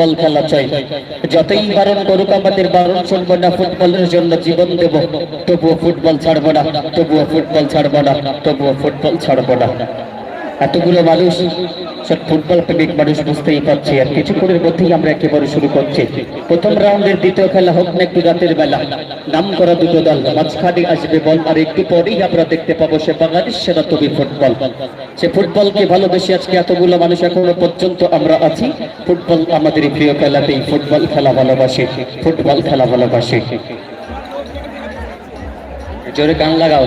Football খেলা চাই। যতই বারণ করুক আমাদের বারণ শুনব না, ফুটবলের জন্য জীবন দেব। তবুও ফুটবল ছাড়বো না, তবুও ফুটবল ছাড়বো না, তবুও ফুটবল ছাড়বো না। এতগুলো মানুষ, সব ফুটবল প্রেমিক মানুষ বুঝতেই পারছি। আর কিছুক্ষণের মধ্যেই আমরা একেবারে শুরু করছি। প্রথম রাউন্ডের দ্বিতীয় খেলা হোক না একটু রাতের বেলা। নাম করা দুটো দল, মাঝখানে আসবে বল, আর একটু পরেই আমরা দেখতে পাবো সে বাংলাদেশ সেরা তবি ফুটবল। সে ফুটবলকে ভালোবেসে আজকে এতগুলো মানুষ এখনও পর্যন্ত আমরা আছি। ফুটবল আমাদের প্রিয় খেলাতেই ফুটবল খেলা ভালোবাসে, ফুটবল খেলা ভালোবাসে। জোরে গান লাগাও।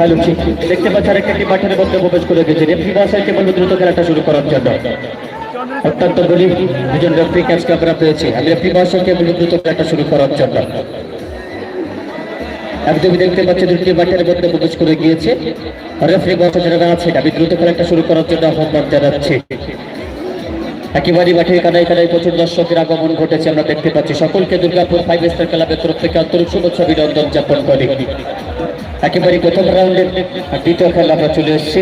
হ্যালো দেখতে পাচ্ছেন একটা মাঠের মধ্যে প্রবেশ করে গেছে। রেফরি মহাশয়কে বলব, দ্রুত খেলাটা শুরু করার জন্য। অত্যন্ত গরিব দুজন রেফরি ক্যাচকে আমরা পেয়েছি। আমি রেফরি মহাশয়কে বলব, দ্রুত খেলাটা শুরু করার জন্য। একদমই দেখতে পাচ্ছি দুটি মাঠের মধ্যে প্রবেশ করে গিয়েছে। রেফরি মহাশয় যারা আছে আমি দ্রুত খেলাটা শুরু করার জন্য আহ্বান জানাচ্ছি। একেবারে মাঠের কাদায় কাদায় প্রচুর দর্শকের আগমন ঘটেছে, আমরা দেখতে পাচ্ছি। সকলকে দুর্গাপুর ফাইভ স্টার ক্লাবের তরফ থেকে আন্তরিক শুভেচ্ছা, অভিনন্দন জ্ঞাপন করি। একেবারে প্রথম রাউন্ডের দ্বিতীয় খেলা আমরা চলে এসেছি।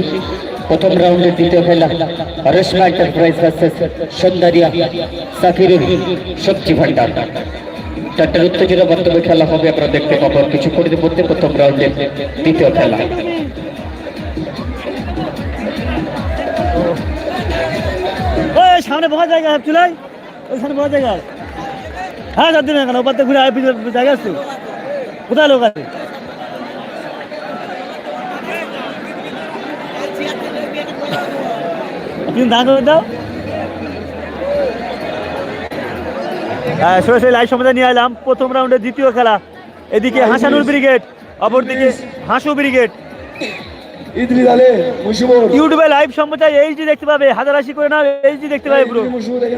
প্রথম রাউন্ডের দ্বিতীয় খেলা রেশমা এন্টারপ্রাইজ ভার্সেস সন্দারিয়া সাকিরুল সবজি ভান্ডার। চারটার উত্তেজনা বর্তমানে খেলা হবে, আমরা দেখতে পাবো কিছুক্ষণের মধ্যে প্রথম রাউন্ডের দ্বিতীয় খেলা। সামনে বসা জায়গা চুলাই ওই সামনে বসা জায়গা। হ্যাঁ দিন কেন ওপার ঘুরে জায়গা আছে। কোথায় লোক আছে? তুমি দাঁড় করে দাও। হ্যাঁ সরাসরি লাইভ সম্বন্ধে নিয়ে এলাম। প্রথম রাউন্ডের দ্বিতীয় খেলা। এদিকে হাসানুর ব্রিগেড অপরদিকে হাসু ব্রিগেড ইউটিউবে লাইভ সম্প্রচার এইচডি দেখতে পাবে হাজার আশি করে না এইচডি দেখতে পাবে পুরো। দেখে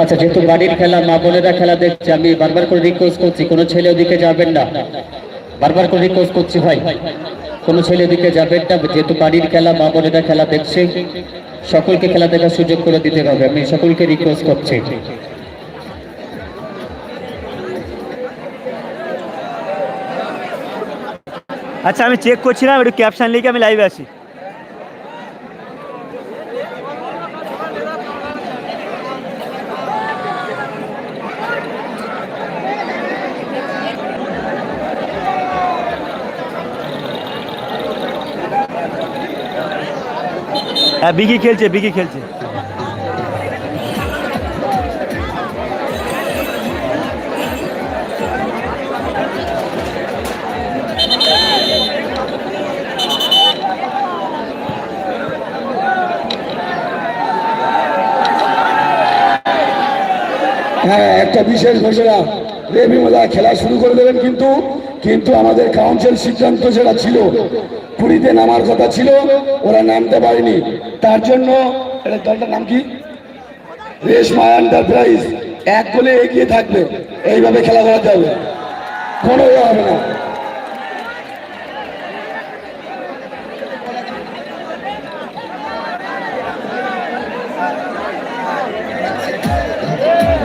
আচ্ছা যেহেতু বাড়ির খেলা মা বোনেরা খেলা দেখছে আমি বারবার করে রিকোয়েস্ট করছি কোনো ছেলে ওদিকে যাবেন না। বারবার করে রিকোয়েস্ট করছি ভাই। কোনো ছেলে দিকে যাবেন না, যেহেতু বাড়ির খেলা, মা বোনেরা খেলা দেখছে, সকলকে খেলা দেখার সুযোগ করে দিতে হবে। আমি সকলকে রিকোয়েস্ট করছি। আচ্ছা আমি চেক করছিলাম, একটু ক্যাপশন লিখে আমি লাইভে আসি হ্যাঁ বিগি খেলছে, বিকি খেলছে। হ্যাঁ একটা বিশেষ ঘোষণা। রেমি মোদা খেলা শুরু করে দেবেন কিন্তু। কিন্তু আমাদের কাউন্সিল সিদ্ধান্ত যেটা ছিল, পুরীতে নামার কথা ছিল, ওরা নামতে পারেনি। তার জন্য এটা দলটার নাম কি? রেশমা এন্টারপ্রাইজ এক গোলে এগিয়ে থাকবে, এইভাবে খেলা করাতে হবে। কোনো হবে না।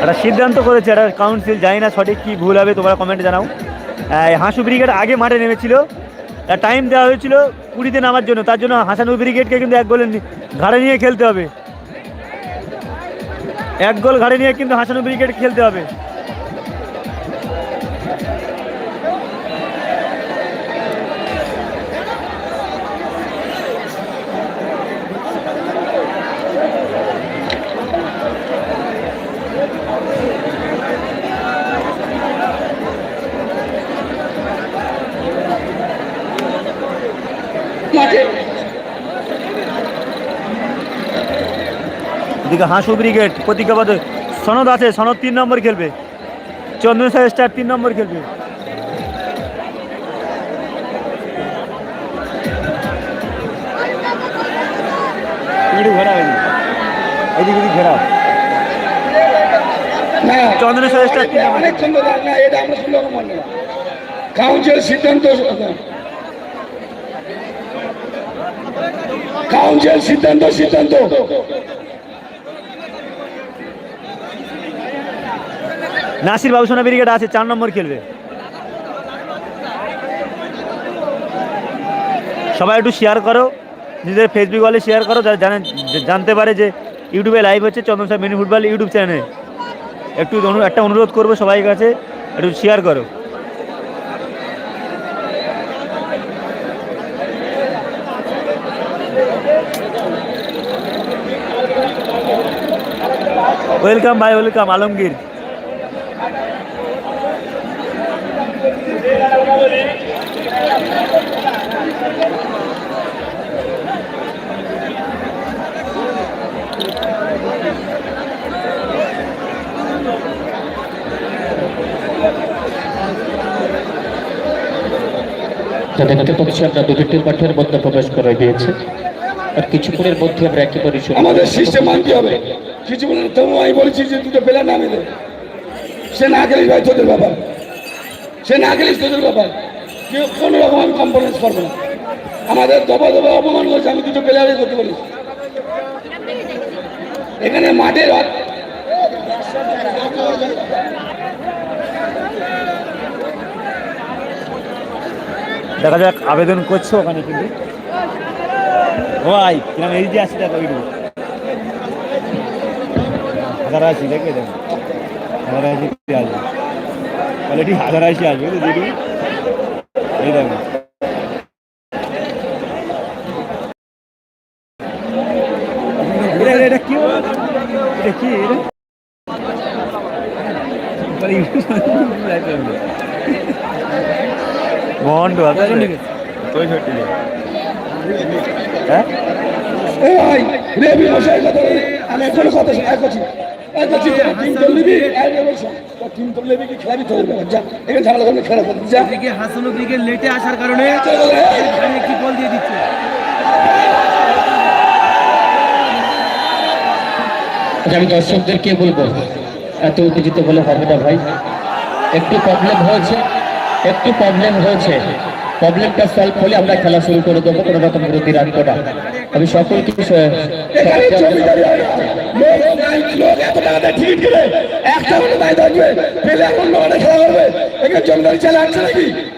একটা সিদ্ধান্ত করেছে, একটা কাউন্সিল জানি না সঠিক কী ভুল হবে, তোমরা কমেন্টে জানাও। হাঁসু ব্রিগেড আগে মাঠে নেমেছিল। টাইম দেওয়া হয়েছিল কুড়িতে নামার জন্য। তার জন্য হাসানু ব্রিগেডকে কিন্তু এক গোলে ঘাড়ে নিয়ে খেলতে হবে। এক গোল ঘাড়ে নিয়ে কিন্তু হাসানু ব্রিগেড খেলতে হবে। এদিকে হাঁসু ব্রিগেড প্রতিজ্ঞাবদ্ধ সনদ আছে সনদ তিন নম্বর খেলবে। চন্দন সাহেব স্টার তিন নম্বর খেলবে। এদিকে এদিকে এদিকে না চন্দন স্টার তিন অনেক সুন্দর না এটা আমরা সুন্দর মানব কাউন্সিল সিদ্ধান্ত কাউন্সিল সিদ্ধান্ত সিদ্ধান্ত। নাসির বাবু সোনা ব্রিগেড আছে, চার নম্বর খেলবে। সবাই একটু শেয়ার করো, নিজেদের ফেসবুক ওয়ালে শেয়ার করো, যারা জানে জানতে পারে যে ইউটিউবে লাইভ হচ্ছে চন্দন সাহেব মিনি ফুটবল ইউটিউব চ্যানেলে একটু একটা অনুরোধ করব সবাই কাছে, একটু শেয়ার করো। ওয়েলকাম ভাই ওয়েলকাম আলমগীর। যা দেখতে পাচ্ছি, আমরা দুটি মাঠের মধ্যে প্রবেশ করে দিয়েছে। আর কিছুক্ষণের মধ্যে আমরা একেবারে আমাদের সিস্টেম মানতে হবে। কিছু তবু আমি বলেছি যে দুটো প্লেয়ার নামে দে সে না গেলিস ভাই তোদের ব্যাপার। সে না গেলিস তোদের ব্যাপার। কেউ কোনো রকম আমি কম্প্রোমাইজ করব না। আমাদের দফা দফা অপমান করছে, আমি দুটো প্লেয়ারই করতে বলিস এখানে মাঠের দেখা যাক, আবেদন করছ ওখানে কিন্তু। ভাই, কিরম এই যে আসি দেখো ওইটু হাজার আশি, দেখবে দেখো। হাজার আশি আসবে কোয়ালিটি হাজার আশি আসবে দেখবি এই দেখো এটা এটা- এটা কি বলো? এটা কি এটা বলে ইউটিউব মন্টু পঁয়ষট্টি হ্যাঁ এ ভাই রেবি মশাই কথা বলি আমি এখন কথা শোনা করছি এক করছি টিম তো নিবি এক বলছো টিম তো নিবি কি খেলাবি তোদের ব্যাপার যা এখানে ঝামেলা করলে খেলা করবি যা হাসানুর দিকে লেটে আসার কারণে একটি গোল দিয়ে দিচ্ছে। আচ্ছা, আমি দর্শকদেরকে বলব? এত উত্তেজিত বলে হবে না ভাই। একটু প্রবলেম হয়েছে। একটু প্রবলেম হয়েছে। প্রবলেমটা সলভ হলে আমরা খেলা শুরু করে দেবো কোনো রকম বিরতি রাখব না। আমি সকলকে স- এখানে জমিদারি না। লোক নাই, লোক এত টাকা দিয়ে টিকিট কিনে। একটা করে নাই থাকবে। পেলে এখন নয় খেলা করবে। এখানে জমিদারি নাকি?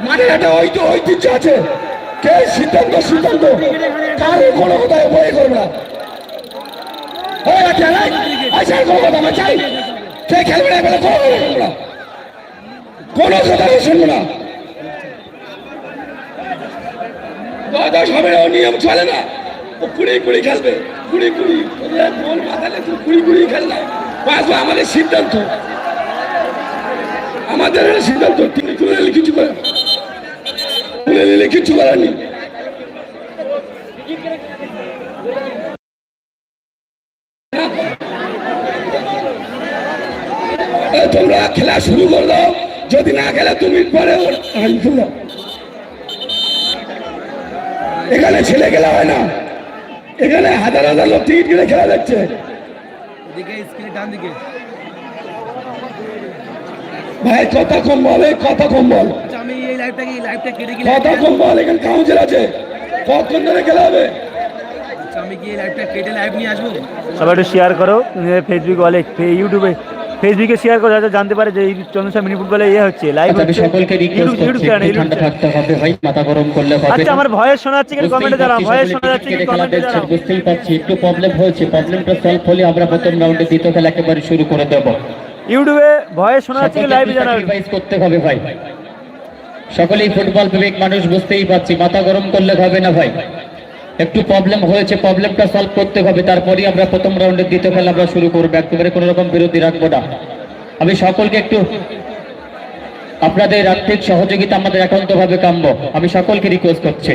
মাঠে একটা ঐতিহ্য আছে। কে? সিদ্ধান্ত সিদ্ধান্ত। কারও কোনো কথা বই করবে না। ওই আচ্ছা কোনো কথা চাই। কে খেলবে না বলে কোনো কথা না। কোনো কথা আমি শুনব না। দশ দশ হবে না, নিয়ম চলে না। ও কুড়ি কুড়ি খেলবে। কুড়ি কুড়ি। বল মাথালে তুই কুড়ি কুড়ি খেল না। বাস আমাদের সিদ্ধান্ত। আমাদের সিদ্ধান্ত। তিনি তুলে নিলে কিছু করে তুলে নিলে কিছু করার নেই। তোমরা খেলা শুরু করে দাও। যদি না খেলে তুমি পরে ওর- আই, এখানে ছেলে খেলা হয় না। এখানে হাজার হাজার লোক টিকিট কিনে খেলা স্ক্রিনের ভাই কথা কম বল এই কথা কম বল। আচ্ছা আমি এই এই লাইভটা কেটে গেলে কথা কম বল এখানে কাউন্সিল আছে। কতক্ষণ ধরে খেলা হবে? আচ্ছা আমি কি এই লাইভটা কেটে লাইভ নিয়ে আসব। সবাই একটু শেয়ার করো ফেসবুক ওয়ালে ইউটিউবে ফেসবুকে শেয়ার করে যাতে জানতে পারে যে এই চন্দ্রসা মিনি ফুটবলে ইয়ে হচ্ছে লাইভ আচ্ছা, আমি সকলকে রিকোয়েস্ট করছি ঠান্ডা থাকতে হবে ভাই মাথা গরম করলে হবে। আচ্ছা আমার ভয়েস শোনা যাচ্ছে বুঝতেই কমেন্টে জানাও ভয়েস শোনা যাচ্ছে কিন্তু কমেন্টে জানাও বুঝতেই পারছি একটু প্রবলেম হয়েছে প্রবলেমটা সলভ হলে আমরা প্রথম রাউন্ডে দ্বিতীয় খেলা একেবারে শুরু করে দেবো। ইউটিউবে ভয়েস শোনা যাচ্ছে সকলকে লাইভে জানাও sacrifice করতে হবে ভাই। সকলেই ফুটবল প্রেমিক মানুষ বুঝতেই পারছি মাথা গরম করলে হবে না ভাই। একটু প্রবলেম হয়েছে প্রবলেমটা সলভ করতে হবে। তারপরেই আমরা প্রথম রাউন্ডের দ্বিতীয় খেলা আমরা শুরু করব। একেবারে কোনো রকম বিরতি রাখব না। আমি সকলকে একটু আপনাদের আর্থিক সহযোগিতা আমাদের একান্তভাবে কাম্য। আমি সকলকে রিকোয়েস্ট করছি।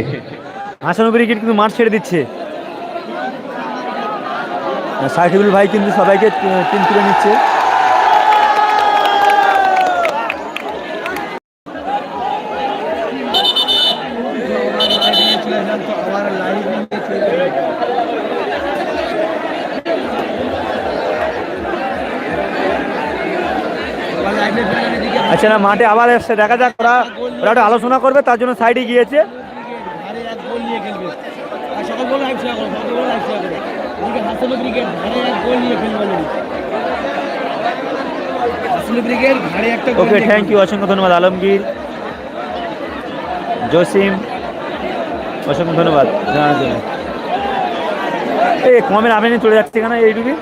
হাসানুর ক্রিকেট কিন্তু মাঠ ছেড়ে দিচ্ছে। সাকিবুল ভাই কিন্তু সবাইকে টিম তুলে নিচ্ছে চলে আসলাম তো আবার লাইভ নিয়ে চলে যাবে আবার লাইভে আচ্ছা না মাঠে আবার এসছে। দেখা যাক ওরা ওরা একটু আলোচনা করবে তার জন্য সাইডে গিয়েছে। ওকে থ্যাংক ইউ অসংখ্য ধন্যবাদ আলমগীর জসিম অসংখ্য ধন্যবাদ জানার জন্য। এই কমেন্ট আপনি চলে যাচ্ছে কেন ইউটিউবে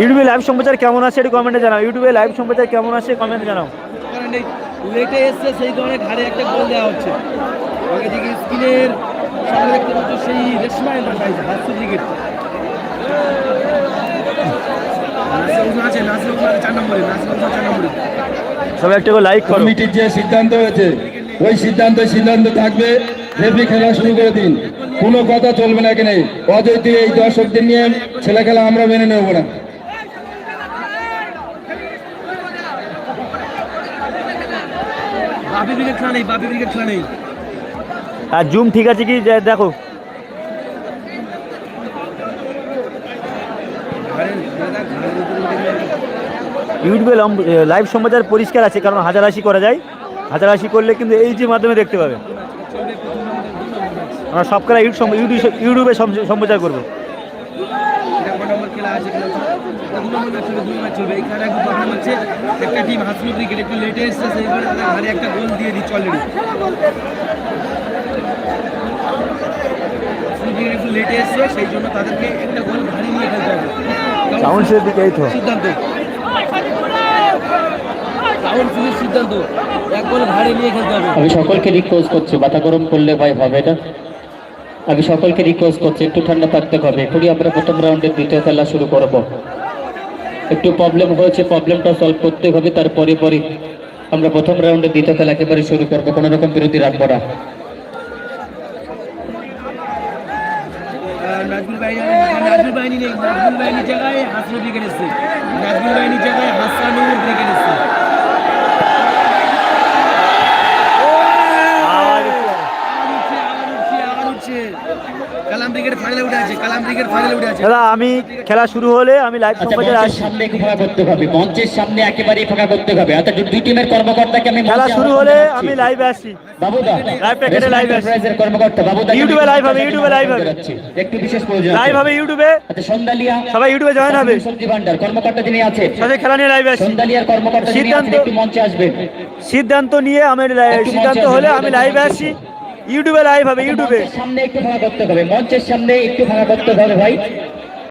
ইউটিউবে লাইভ সম্প্রচার কেমন আছে একটু কমেন্টে জানাও। ইউটিউবে লাইভ সম্প্রচার কেমন আছে কমেন্টে জানাও। লেটে এসছে সেই কারণে ঘাড়ে একটা গোল দেওয়া হচ্ছে। আগে দিকে স্ক্রিনের সামনে দেখতে পাচ্ছ সেই রেশমাইল ক্রিকেট সবাই একটু লাইক করো। কমিটির যে সিদ্ধান্ত হয়েছে ওই সিদ্ধান্ত সিদ্ধান্ত থাকবে রেফরি খেলা শুরু করে দিন। কোনো কথা চলবে না এখানে। অযৌতি এই দর্শকদের নিয়ে ছেলে খেলা আমরা মেনে নেব না। বাপি খেলা নেই বাপি ক্রিকেট খেলা নেই। আর জুম ঠিক আছে কি? দেখো। ইউটিউবে লাইভ সম্প্রচার পরিষ্কার আছে কারণ হাজার আশি করা যায়। হাজার আশি করলে কিন্তু এই যে মাধ্যমে দেখতে পাবে। আমরা সব খেলা ইউটিউব ইউটিউব ইউটিউবে সম- সম্প্রচার করব। দু নম্বর ম্যাচ চলবে দুই ম্যাচ চলবে। এই একটু প্রবলেম হচ্ছে একটা টিম হাসলু ক্রিকেট একটু লেটে এসছে সেই কারণে তাদের ঘাড়ে একটা গোল দিয়ে দিচ্ছে অলরেডি একটু লেটে এসছে সেই জন্য তাদেরকে একটা গোল ঘাড়ি নিয়ে খেলতে হবে। সাউন্ডসের দিকে তো। সিদ্ধান্ত। কাউন্সিলের সিদ্ধান্ত। এক গোল ঘাড়ি নিয়ে খেলতে হবে। আমি সকলকে রিকোয়েস্ট করছি মাথা গরম করলে ভাই হবে না আমি সকলকে রিকোয়েস্ট করছি একটু ঠান্ডা থাকতে হবে। এখনই আমরা প্রথম রাউন্ডের দ্বিতীয় খেলা শুরু করব। একটু প্রবলেম হয়েছে প্রবলেমটা সলভ করতে হবে, তারপরে পরে আমরা প্রথম রাউন্ডে দ্বিতীয় খেলা একেবারে শুরু করব, কোনো রকম বিরতি রাখব না। নাজমুল বাহিনী নাজমুল বাহিনী নেই নাজমুল বাহিনীর জায়গায় হাসানুর ক্রিকেট এসছে নাজমুল বাহিনীর জায়গায় হাসানুর ক্রিকেট এসছে দাদা আমি খেলা শুরু হলে আমি লাইভ আচ্ছা সম্প্রচার সামনে ফাঁকা করতে হবে মঞ্চের সামনে একেবারেই ফাঁকা করতে হবে। অর্থাৎ দুই টিমের কর্মকর্তাকে আমি খেলা শুরু হলে আমি লাইভে আসছি। বাবুদা লাইভটা কেটে লাইভ আসছি। এন্টারপ্রাইজের কর্মকর্তা বাবুদা ইউটিউবে লাইভ হবে, ইউটিউবে লাইভ হবে। একটু বিশেষ প্রয়োজন লাইভ হবে ইউটিউবে আচ্ছা সন্ধ্যালিয়া সবাই ইউটিউবে জয়েন হবে। সবজি ভান্ডার কর্মকর্তা যিনি আছেন সাথে খেলা নিয়ে লাইভে আসছি। সন্ধ্যালিয়ার কর্মকর্তা যিনি আছেন সিদ্ধান্ত- একটু মঞ্চে আসবেন। সিদ্ধান্ত নিয়ে আমি সিদ্ধান্ত হলে আমি লাইভে আসবেন। ইউটিউবে লাইভ হবে ইউটিউবে সামনে একটু ফাঁকা করতে হবে মঞ্চের সামনে একটু ফাঁকা করতে হবে ভাই।